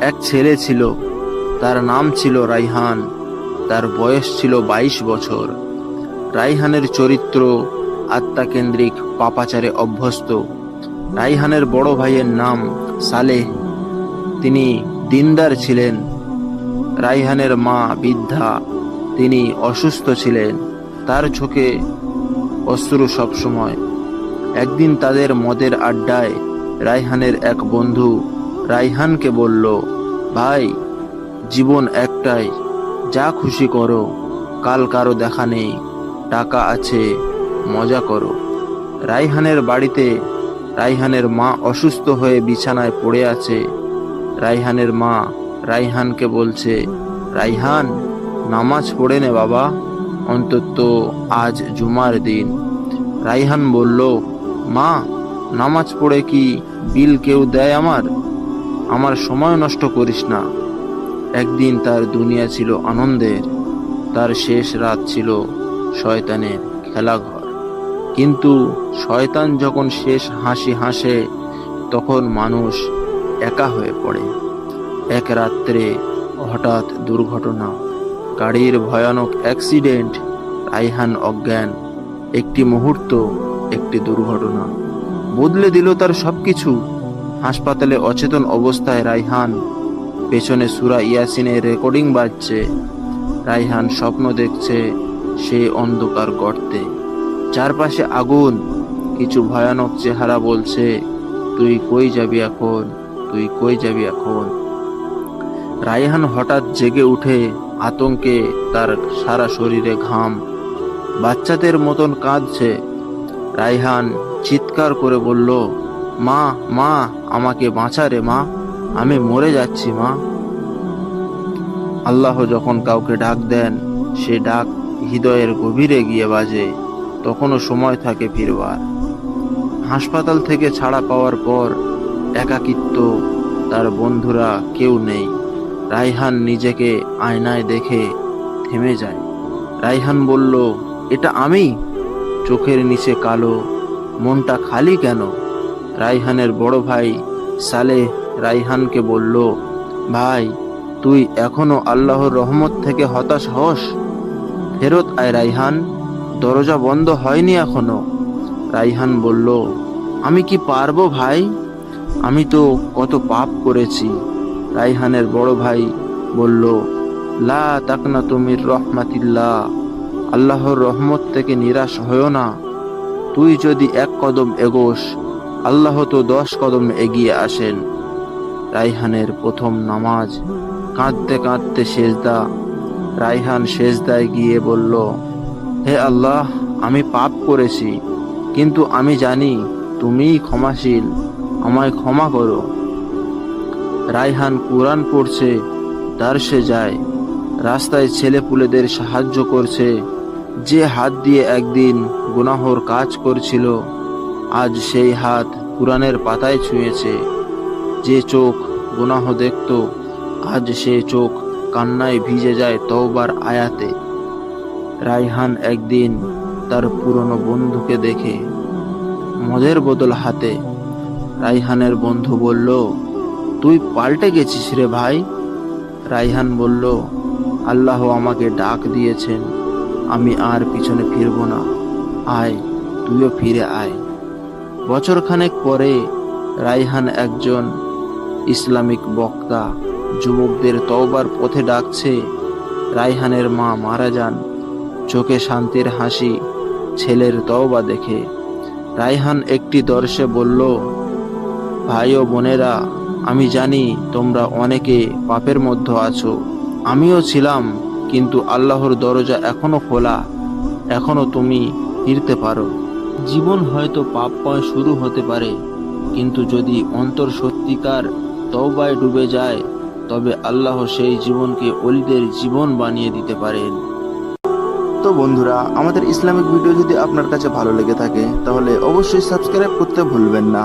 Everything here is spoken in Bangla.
এক ছেলে ছিল, তার নাম ছিল রাইহান, তার বয়স ছিল বাইশ বছর। রাইহানের চরিত্র আত্মাকেন্দ্রিক, পাপাচারে অভ্যস্ত। রাইহানের বড় ভাইয়ের নাম সালেহ। তিনি দিনদার ছিলেন। রাইহানের মা বৃদ্ধা। তিনি অসুস্থ ছিলেন। তার চোখে অশ্রু সবসময়। একদিন তাদের মদের আড্ডায় রাইহানের এক বন্ধু রাইহানকে বলল, ভাই, জীবন একটাই। যা খুশি করো। কাল কারও দেখা নেই। টাকা আছে, মজা করো। রাইহানের বাড়িতে রাইহানের মা অসুস্থ হয়ে বিছানায় পড়ে আছে। রাইহানের মা রাইহানকে বলছে, রাইহান, নামাজ পড়ে নে বাবা। অন্তত আজ জুমার দিন। রাইহান বলল, মা, নামাজ পড়ে কি বিল কেউ দেয় আমার? আমার সময় নষ্ট করিস না। একদিন তার দুনিয়া ছিল আনন্দের, তার শেষ রাত ছিল শয়তানের খেলাঘর। কিন্তু শয়তান যখন শেষ হাসি হাসে, তখন মানুষ একা হয়ে পড়ে। এক রাত্রে হঠাৎ দুর্ঘটনা, গাড়ির ভয়ানক অ্যাক্সিডেন্ট, রাইহান অজ্ঞান, একটি মুহূর্ত, একটি দুর্ঘটনা। বদলে দিল তার সবকিছু। হাসপাতালে অচেতন অবস্থায় রাইহান। পেছনে সুরা ইয়াসিনের রেকর্ডিং বাজছে। রাইহান স্বপ্ন দেখছে সে অন্ধকার গর্তে। চারপাশে আগুন। কিছু ভয়ানক চেহারা বলছে, তুই কই যাবি এখন? তুই কই যাবি এখন? রাইহান হঠাৎ জেগে উঠে আতঙ্কে তার সারা শরীরে ঘাম। বাচ্চাদের মতন কাঁদছে। রাইহান চিৎকার করে বলল মা মা, আমাকে বাঁচা রে মা, আমি মরে যাচ্ছি মা। আল্লাহ যখন কাউকে ডাক দেন, সে ডাক হৃদয়ের গভীরে গিয়ে বাজে, তখনও সময় থাকে ফিরবার। হাসপাতাল থেকে ছাড়া পাওয়ার পর একাকিত্ব, তার বন্ধুরা কেউ নেই। রাইহান নিজেকে আয়নায় দেখে থেমে যায়। রাইহান বলল, এটা আমি? চোখের নিচে কালো, মনটা খালি কেন? রাইহানের বড় ভাই সালেহ রাইহানকে বলল, ভাই, তুই এখনও আল্লাহর রহমত থেকে হতাশ হস? ফেরত আয় রাইহান, দরজা বন্ধ হয়নি এখনও। রাইহান বলল, আমি কি পারব ভাই? আমি তো কত পাপ করেছি। রাইহানের বড় ভাই বলল, লা তাকনা তুমির রহমাতিল্লাহ, আল্লাহর রহমত থেকে নিরাশ হয়েও না। তুই যদি এক কদম এগোস আল্লাহ তো দশ কদম এগিয়ে আসেন। রাইহানের প্রথম নামাজ, কাঁদতে কাঁদতে সেজদা। রাইহান সেজদায় গিয়ে বলল, হে আল্লাহ, আমি পাপ করেছি, কিন্তু আমি জানি তুমিই ক্ষমাশীল, আমায় ক্ষমা করো। রাইহান কোরআন পড়ছে দার্সে যায়। রাস্তায় ছেলে পুলেদের সাহায্য করছে, যে হাত দিয়ে একদিন গুনাহর কাজ করছিল। আজ সেই হাত কোরআনের পাতায় ছুঁয়েছে। যে চোখ গুনাহ দেখত, আজ সে চোখ কান্নায় ভিজে যায় তওবার আয়াতে। রাইহান একদিন তার পুরনো বন্ধুকে দেখে মদের বোতল হাতে রাইহানের বন্ধু বলল, তুই পাল্টে গেছিস রে ভাই? রাইহান বলল, আল্লাহ আমাকে ডাক দিয়েছেন, আমি আর পিছনে ফিরব না। আয়, তুইও ফিরে আয়। বছরখানেক পরে রাইহান একজন ইসলামিক বক্তা, যুবকদের তওবার পথে ডাকছে, রাইহানের মা মারা যান। চোখে শান্তির হাসি, ছেলের তওবা দেখে। রাইহান একটি দর্শে বলল, ভাই ও বোনেরা, আমি জানি তোমরা অনেকে পাপের মধ্যে আছো। আমিও ছিলাম, কিন্তু আল্লাহর দরজা এখনও খোলা। এখনও তুমি ফিরতে পারো। জীবন হয়তো পাপময় শুরু হতে পারে, কিন্তু যদি অন্তর সত্যিকার তবায় ডুবে যায়, তবে আল্লাহ সেই জীবনকে অলিদের জীবন বানিয়ে দিতে পারেন। তো বন্ধুরা, আমাদের ইসলামিক ভিডিও যদি আপনার কাছে ভালো লেগে থাকে, তাহলে অবশ্যই সাবস্ক্রাইব করতে ভুলবেন না।